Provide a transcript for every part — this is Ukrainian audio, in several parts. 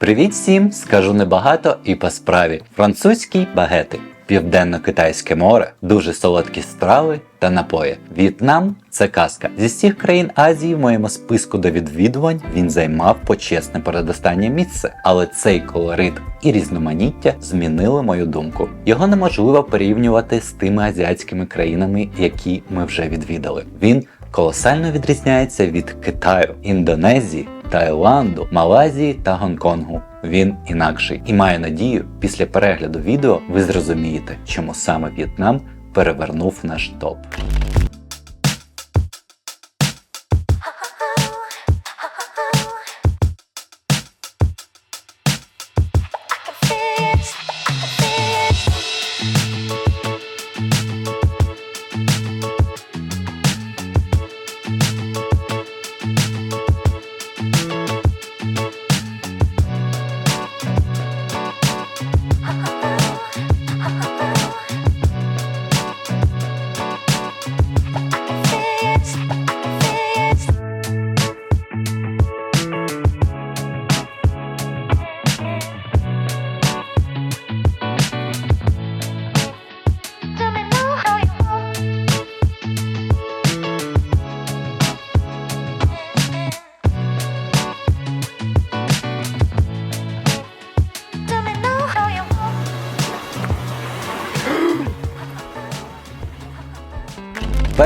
Привіт всім! Скажу небагато і по справі. Французькі багети, Південно-Китайське море, дуже солодкі страви та напої. В'єтнам це казка. Зі всіх країн Азії в моєму списку до відвідувань він займав почесне передостаннє місце, але цей колорит і різноманіття змінили мою думку. Його неможливо порівнювати з тими азіатськими країнами, які ми вже відвідали. Він колосально відрізняється від Китаю, Індонезії, Таїланду, Малайзії та Гонконгу. Він інакший і маю надію, після перегляду відео ви зрозумієте, чому саме В'єтнам перевернув наш топ.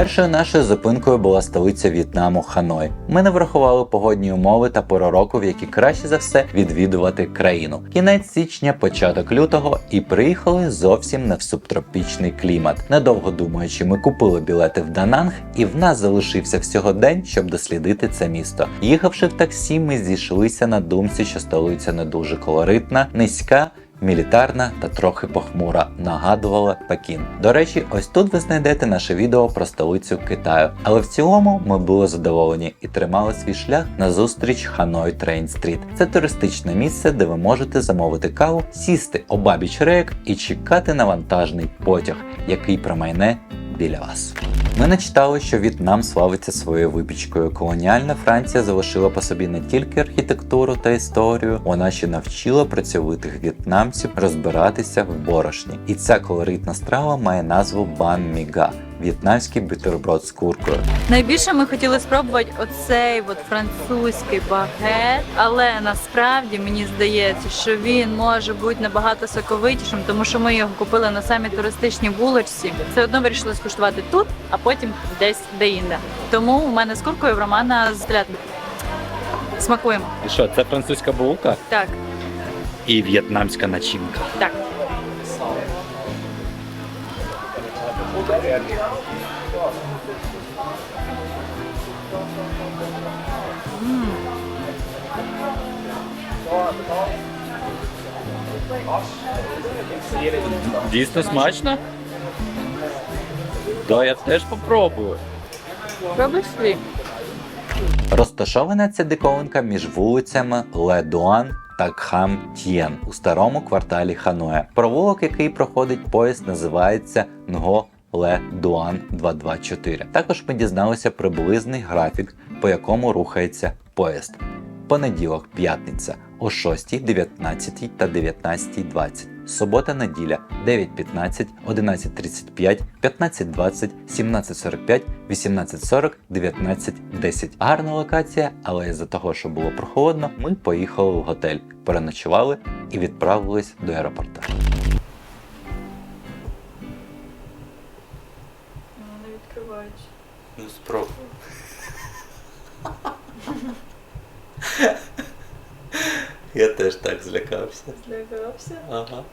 Першою нашою зупинкою була столиця В'єтнаму Ханой. Ми не врахували погодні умови та пору року, в які краще за все відвідувати країну. Кінець січня, початок лютого, і приїхали зовсім не в субтропічний клімат. Недовго думаючи, ми купили білети в Дананг, і в нас залишився всього день, щоб дослідити це місто. Їхавши в таксі, ми зійшлися на думці, що столиця не дуже колоритна, низька. Мілітарна та трохи похмура нагадувала Пекін. До речі, ось тут ви знайдете наше відео про столицю Китаю. Але в цілому ми були задоволені і тримали свій шлях на зустріч Ханой Трейн Стріт. Це туристичне місце, де ви можете замовити каву, сісти обабіч рейк і чекати на вантажний потяг, який промайне біля вас. Ми не читали, що В'єтнам славиться своєю випічкою. Колоніальна Франція залишила по собі не тільки архітектуру та історію, вона ще навчила працьовитих в'єтнамців розбиратися в борошні. І ця колоритна страва має назву бан міга в'єтнамський бутерброд з куркою. Найбільше ми хотіли спробувати оцей от французький багет, але насправді мені здається, що він може бути набагато соковитішим, тому що ми його купили на самій туристичній вуличці. Все одно вирішили скуштувати тут, а потім десь де-інде. Тому у мене з куркою в Романа з. Смакуємо. І що, це французька булка Так, і в'єтнамська начинка. так. Дійсно смачно? Да, я теж попробую. Робиш свій? Розташована ця диковинка між вулицями Ле Дуан та Кхам Т'єн у старому кварталі Ханоя. Провулок, який проходить поїзд, називається Нго Дуан 224. Також ми дізналися приблизний графік, по якому рухається поїзд. Понеділок, п'ятниця о 6, 19 та 19.20. Субота, неділя 9.15, 11.35, 15.20, 17.45, 18.40, 19.10. Гарна локація, але із-за того, що було прохолодно, ми поїхали в готель, переночували і відправились до аеропорта. Я теж так злякався. Злякався. Ага.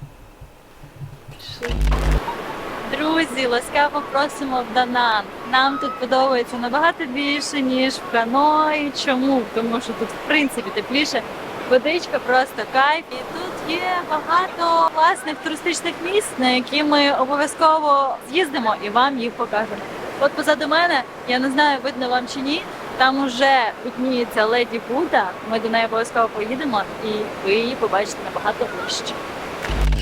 Друзі, ласкаво просимо в Данан. Нам тут подобається набагато більше, ніж в Ханої. Чому? Тому що тут, в принципі, тепліше. Водичка просто кайф. І тут є багато класних туристичних місць, на які ми обов'язково з'їздимо і вам їх покажемо. От позаду мене, я не знаю, видно вам чи ні. Там уже видніється леді Буда. Ми до неї обов'язково поїдемо, і ви її побачите набагато ближче.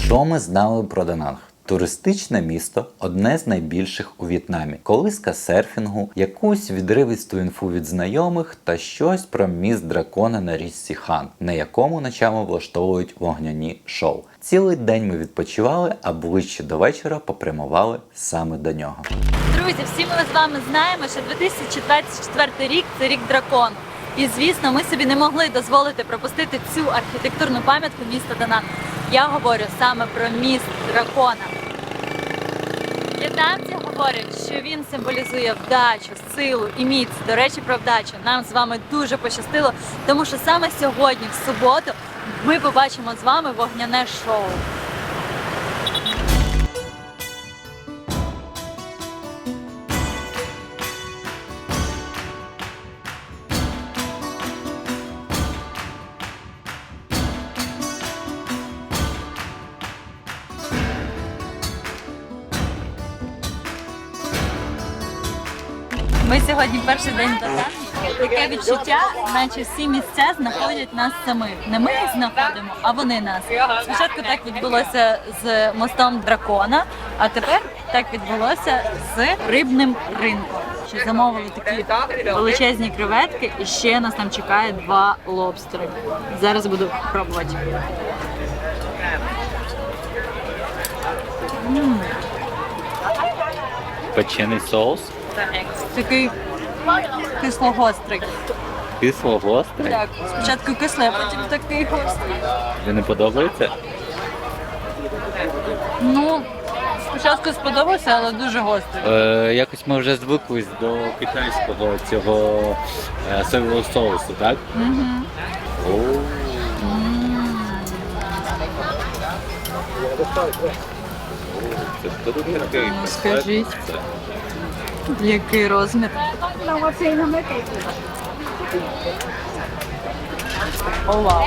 Що ми знали про Дананг? Туристичне місто одне з найбільших у В'єтнамі. Колиска серфінгу, якусь відривисту інфу від знайомих та щось про міст дракона на річці Хан, на якому ночами влаштовують вогняні шоу. Цілий день ми відпочивали, а ближче до вечора попрямували саме до нього. Друзі, всі ми з вами знаємо, що 2024 рік це рік дракону. І звісно, ми собі не могли дозволити пропустити цю архітектурну пам'ятку міста Данан. Я говорю саме про міст дракона. В'єтнамці говорять, що він символізує вдачу, силу і міць. До речі, про вдачу. Нам з вами дуже пощастило, тому що саме сьогодні, в суботу, ми побачимо з вами вогняне шоу. Ми сьогодні перший день Данані. Таке відчуття, наче всі місця знаходять нас самих. Не ми їх знаходимо, а вони нас. Спочатку так відбулося з мостом дракона, а тепер так відбулося з рибним ринком. Що замовили такі величезні креветки, і ще нас там чекає два лобстери. Зараз буду пробувати. М, Печений соус, Такий кисло-гострий. кисло гострий. Так, спочатку кисле, а потім такий гострий. Тобі не подобається? Ну, спочатку сподобався, але дуже гострий. Е, якось ми вже звикли до китайського цього е, соєвого соусу, так? Угу. Це дуже такий. Ну, скажіть. Який розмір? О, вау.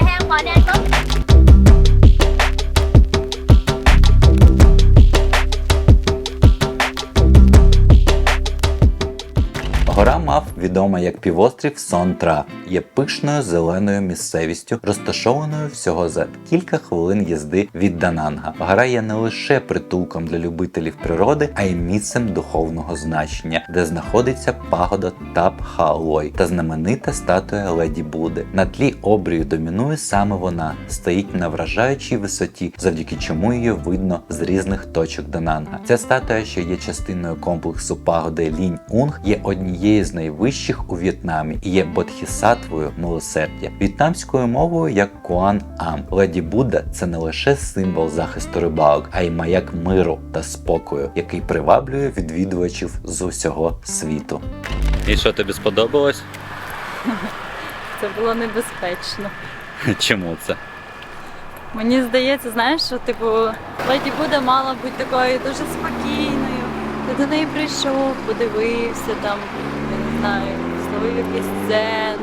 Гора Мав, відома як півострів Сон-Тра, є пишною зеленою місцевістю, розташованою всього за кілька хвилин їзди від Дананга. Гора є не лише притулком для любителів природи, а й місцем духовного значення, де знаходиться пагода Тап Хаолой та знаменита статуя Леді Буди. На тлі обрію домінує саме вона, стоїть на вражаючій висоті, завдяки чому її видно з різних точок Дананга. Ця статуя, що є частиною комплексу пагоди Лінь Унг, є однією з найвищих у В'єтнамі і є бодхісаттвою милосердя. В'єтнамською мовою як Куан Ам. Леді Будда це не лише символ захисту рибалок, а й маяк миру та спокою, який приваблює відвідувачів з усього світу. І що тобі сподобалось? Це було небезпечно. Чому це? Мені здається, знаєш, що типу Леді Буда мала бути такою дуже спокійною. Ти до неї прийшов, подивився там, знаю, словив якийсь дзен,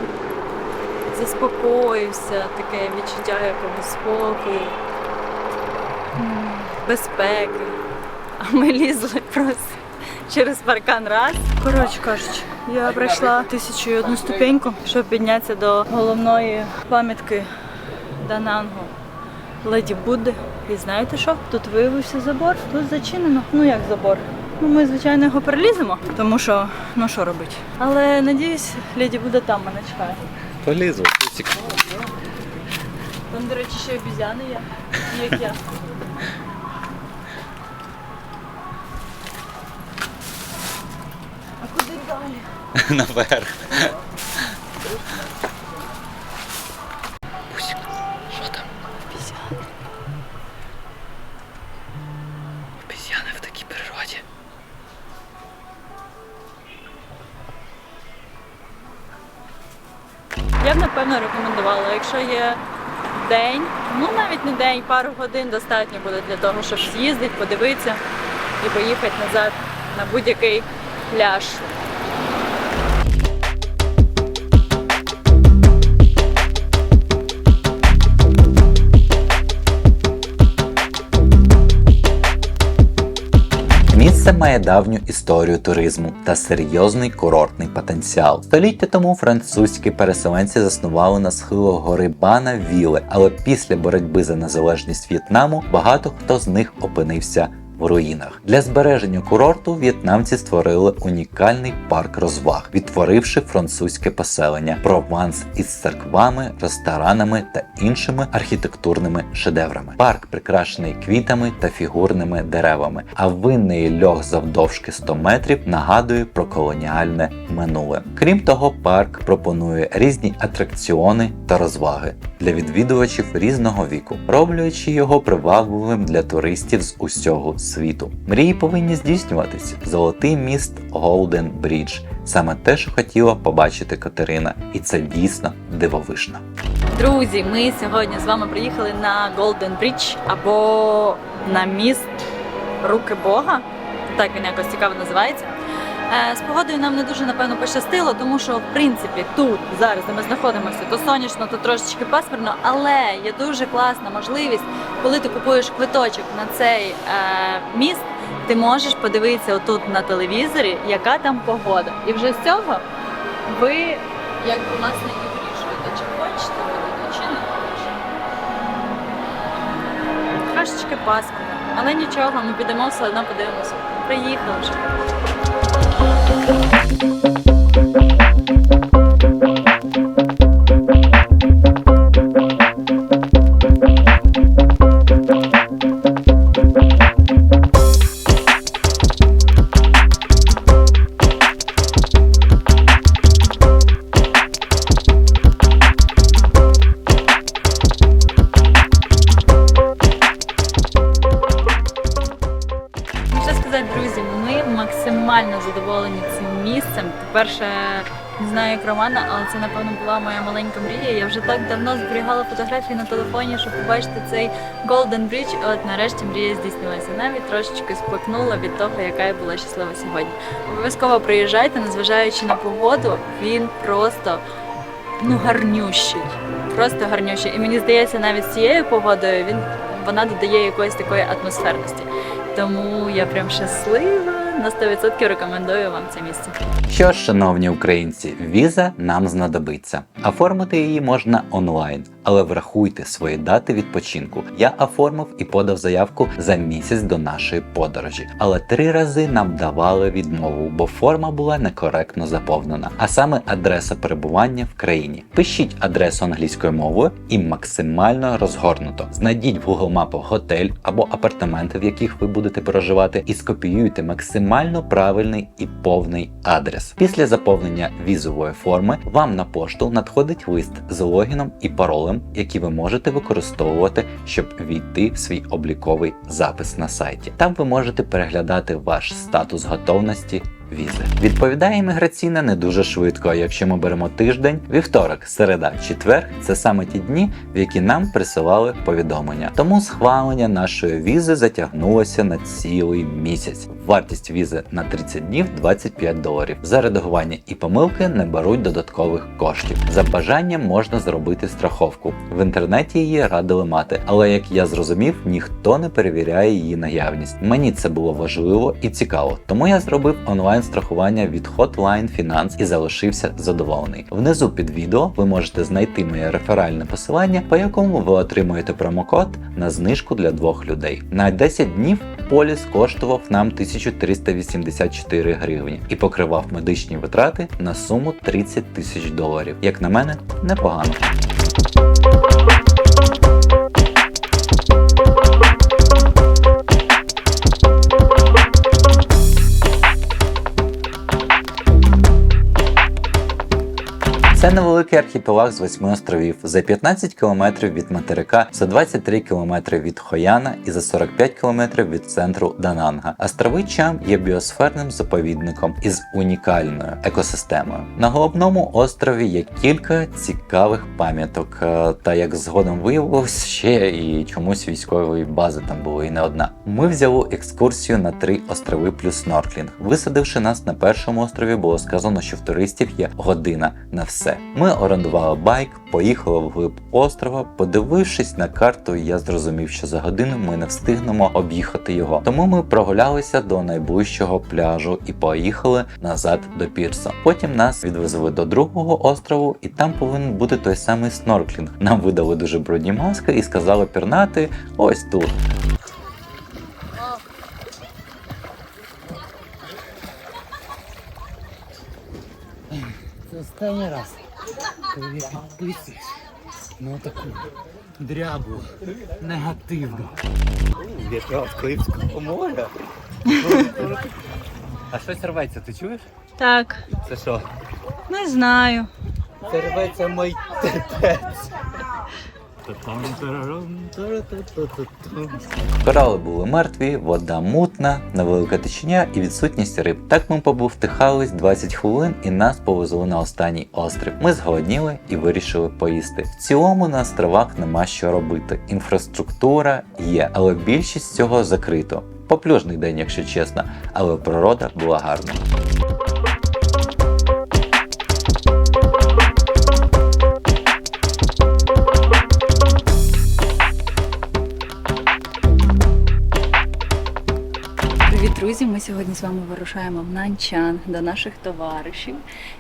заспокоївся, таке відчуття якогось спокою, безпеки. А ми лізли просто через паркан раз. Коротше кажучи, я пройшла тисячу і одну ступеньку, щоб піднятися до головної пам'ятки Данангу. Леді Будди. І знаєте що? Тут виявився забор, тут зачинено. Ну як забор? Ну ми, звичайно, його переліземо, тому що ну що робити. Але надіюсь, леді буде там мене чекає. Полізу. Там, до речі, ще обізяни є, як я. А куди далі? Наверх. Я б напевно рекомендувала, якщо є день, ну навіть не день, пару годин достатньо буде для того, щоб з'їздити, подивитися і поїхати назад на будь-який пляж. Місце має давню історію туризму та серйозний курортний потенціал. Століття тому французькі переселенці заснували на схилах гори Бана віли, але після боротьби за незалежність В'єтнаму багато хто з них опинився в руїнах. Для збереження курорту в'єтнамці створили унікальний парк розваг, відтворивши французьке поселення Прованс із церквами, ресторанами та іншими архітектурними шедеврами. Парк прикрашений квітами та фігурними деревами, а винний льох завдовжки 100 метрів нагадує про колоніальне минуле. Крім того, парк пропонує різні атракціони та розваги для відвідувачів різного віку, роблячи його привабливим для туристів з усього. Мрії повинні здійснюватись. Золотий міст Голден Брідж саме те, що хотіла побачити Катерина, і це дійсно дивовижно. Друзі, ми сьогодні з вами приїхали на Голден Брідж або на міст Руки Бога. Так він якось цікаво називається. Е, З погодою нам не дуже напевно пощастило, тому що в принципі тут зараз, де ми знаходимося, то сонячно, то трошечки пасмурно, але є дуже класна можливість, коли ти купуєш квиточок на цей е, міст, ти можеш подивитися отут на телевізорі, яка там погода. І вже з цього ви як власне і вирішуєте, чи хочете ходити, чи не хочете. Трошечки пасмурно, але нічого, ми підемо все одно подивимося. Приїхали вже. Друзі, ми максимально задоволені цим місцем. По-перше, не знаю, як Романа, але це напевно була моя маленька мрія. Я вже так давно зберігала фотографії на телефоні, щоб побачити цей Golden Bridge. І От нарешті мрія здійснилася. Навіть трошечки спекнула від того, яка я була щаслива сьогодні. Обов'язково приїжджайте, незважаючи на погоду, він просто ну гарнющий. Просто гарнющий. І мені здається, навіть з цією погодою він вона додає якоїсь такої атмосферності. Тому я прям щаслива. На 100% рекомендую вам це місце. Що ж, шановні українці, віза нам знадобиться. Оформити її можна онлайн, але врахуйте свої дати відпочинку. Я оформив і подав заявку за місяць до нашої подорожі, але три рази нам давали відмову, бо форма була некоректно заповнена, а саме адреса перебування в країні. Пишіть адресу англійською мовою і максимально розгорнуто. Знайдіть в Google мапах готель або апартаменти, в яких ви будете проживати, і скопіюйте максимально правильний і повний адрес. Після заповнення візової форми вам на пошту надходить лист з логіном і паролем, які ви можете використовувати, щоб війти в свій обліковий запис на сайті. Там ви можете переглядати ваш статус готовності. Візи відповідає імміграційна не дуже швидко. Якщо ми беремо тиждень, вівторок, середа, четвер це саме ті дні, в які нам присилали повідомлення. Тому схвалення нашої візи затягнулося на цілий місяць. Вартість візи на 30 днів 25 доларів. За редагування і помилки не беруть додаткових коштів. За бажанням можна зробити страховку. В інтернеті її радили мати, але як я зрозумів, ніхто не перевіряє її наявність. Мені це було важливо і цікаво, тому я зробив онлайн страхування від Hotline Finance і залишився задоволений. Внизу під відео ви можете знайти моє реферальне посилання, по якому ви отримуєте промокод на знижку для двох людей. На 10 днів поліс коштував нам 1384 гривні і покривав медичні витрати на суму 30 тисяч доларів. Як на мене, непогано. Це невеликий архіпелаг з восьми островів за 15 кілометрів від материка, за 23 кілометри від Хояна і за 45 кілометрів від центру Дананга. Острови Чам є біосферним заповідником із унікальною екосистемою. На головному острові є кілька цікавих пам'яток, е, та як згодом виявилось, ще і чомусь військової бази там було і не одна. Ми взяли екскурсію на три острови плюс снорклінг. Висадивши нас на першому острові, було сказано, що в туристів є година на все. Ми орендували байк, поїхали вглиб острова. Подивившись на карту, я зрозумів, що за годину ми не встигнемо об'їхати його. Тому ми прогулялися до найближчого пляжу і поїхали назад до пірсу. Потім нас відвезли до другого острову, і там повинен бути той самий снорклінг. Нам видали дуже брудні маски і сказали пірнати ось тут. Останній раз підписуюсь на таку дрябу негативну. Якраз Київського моря. А щось рветься, ти чуєш? Так, Це що? не знаю. Це рветься мій терпець. Корали були мертві, вода мутна, невелика течення і відсутність риб. Так ми побувтихались 20 хвилин і нас повезли на останній острів. Ми зголодніли і вирішили поїсти. В цілому на островах нема що робити. Інфраструктура є, але більшість цього закрито. Поплюжний день, якщо чесно, але природа була гарна. Друзі! Ми сьогодні з вами вирушаємо в Нанчан до наших товаришів.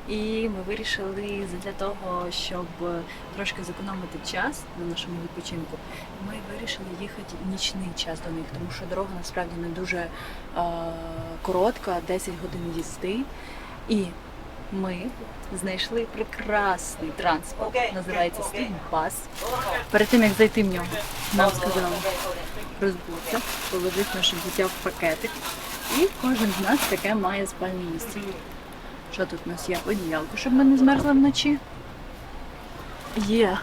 І ми вирішили для того, щоб трошки зекономити час на нашому відпочинку. Ми вирішили їхати нічний час до них, тому що дорога насправді не дуже е, коротка, 10 годин їзди. І ми знайшли прекрасний транспорт, називається Стігбас. Перед тим як зайти в нього, нам сказали розбудься, положить наше дитя в пакетик. І кожен з нас таке має спальне місце. Що тут у нас є? Одіялко, щоб ми не змерзли вночі. Є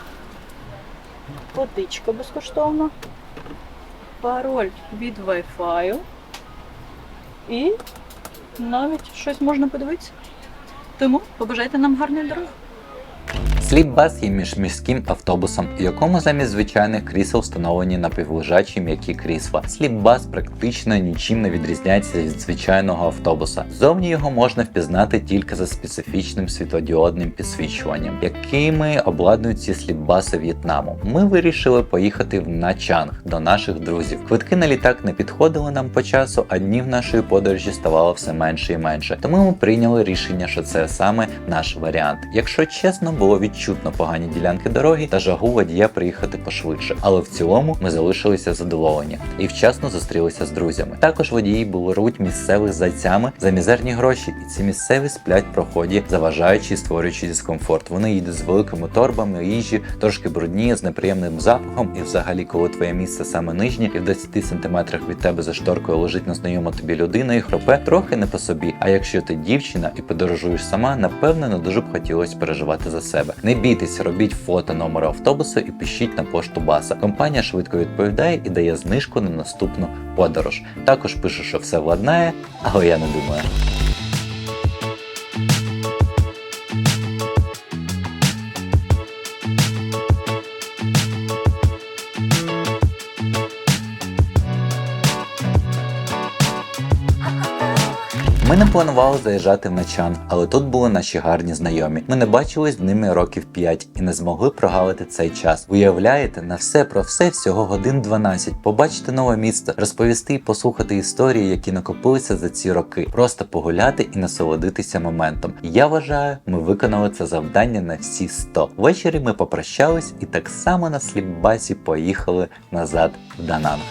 водичка безкоштовна, пароль від Wi-Fi. І навіть щось можна подивитися. Тому побажайте нам гарної дороги. Сліпбас є міжміським автобусом, у якому замість звичайних крісел встановлені напівлежачі м'які крісла. Сліпбас практично нічим не відрізняється від звичайного автобуса. Зовні його можна впізнати тільки за специфічним світлодіодним підсвічуванням, якими обладнують ці сліпбаси В'єтнаму. Ми вирішили поїхати в Начанг до наших друзів. Квитки на літак не підходили нам по часу, а днів нашої подорожі ставало все менше і менше. Тому ми прийняли рішення, що це саме наш варіант. Якщо чесно, було відчутно погані ділянки дороги та жагу водія приїхати пошвидше. Але в цілому ми залишилися задоволені і вчасно зустрілися з друзями. Також водії беруть місцевих зайцями за мізерні гроші, і ці місцеві сплять в проході, заважаючи і створюючи дискомфорт. Вони їдуть з великими торбами, їжі, трошки брудні, з неприємним запахом. І взагалі, коли твоє місце саме нижнє, і в 10 сантиметрах від тебе за шторкою лежить незнайома тобі людина і хропе трохи не по собі. А якщо ти дівчина і подорожуєш сама, напевно, не дуже б хотілося переживати за себе. Не бійтесь, робіть фото номеру автобусу і пишіть на пошту баса. Компанія швидко відповідає і дає знижку на наступну подорож. Також пише, що все владнає, але я не думаю. Не планували заїжджати в Начан, але тут були наші гарні знайомі. Ми не бачились з ними років 5 і не змогли прогалити цей час. Уявляєте, на все про все всього годин 12. Побачити нове місто, розповісти і послухати історії, які накопилися за ці роки, просто погуляти і насолодитися моментом. Я вважаю, ми виконали це завдання на всі 100. Ввечері ми попрощались і так само на сліпбасі поїхали назад в Дананг.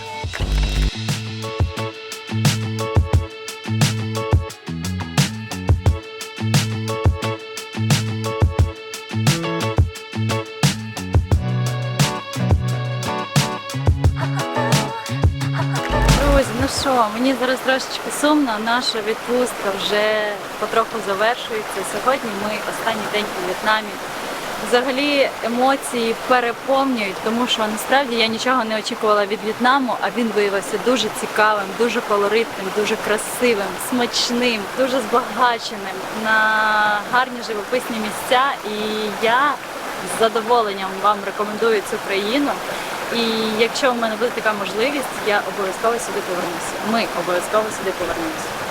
Ну що, мені зараз трошечки сумно. Наша відпустка вже потроху завершується. Сьогодні ми останній день у В'єтнамі. Взагалі емоції переповнюють, тому що насправді я нічого не очікувала від В'єтнаму, а він виявився дуже цікавим, дуже колоритним, дуже красивим, смачним, дуже збагаченим на гарні живописні місця. І я з задоволенням вам рекомендую цю країну. І якщо в мене буде така можливість, я обов'язково сюди повернуся. Ми обов'язково сюди повернемося.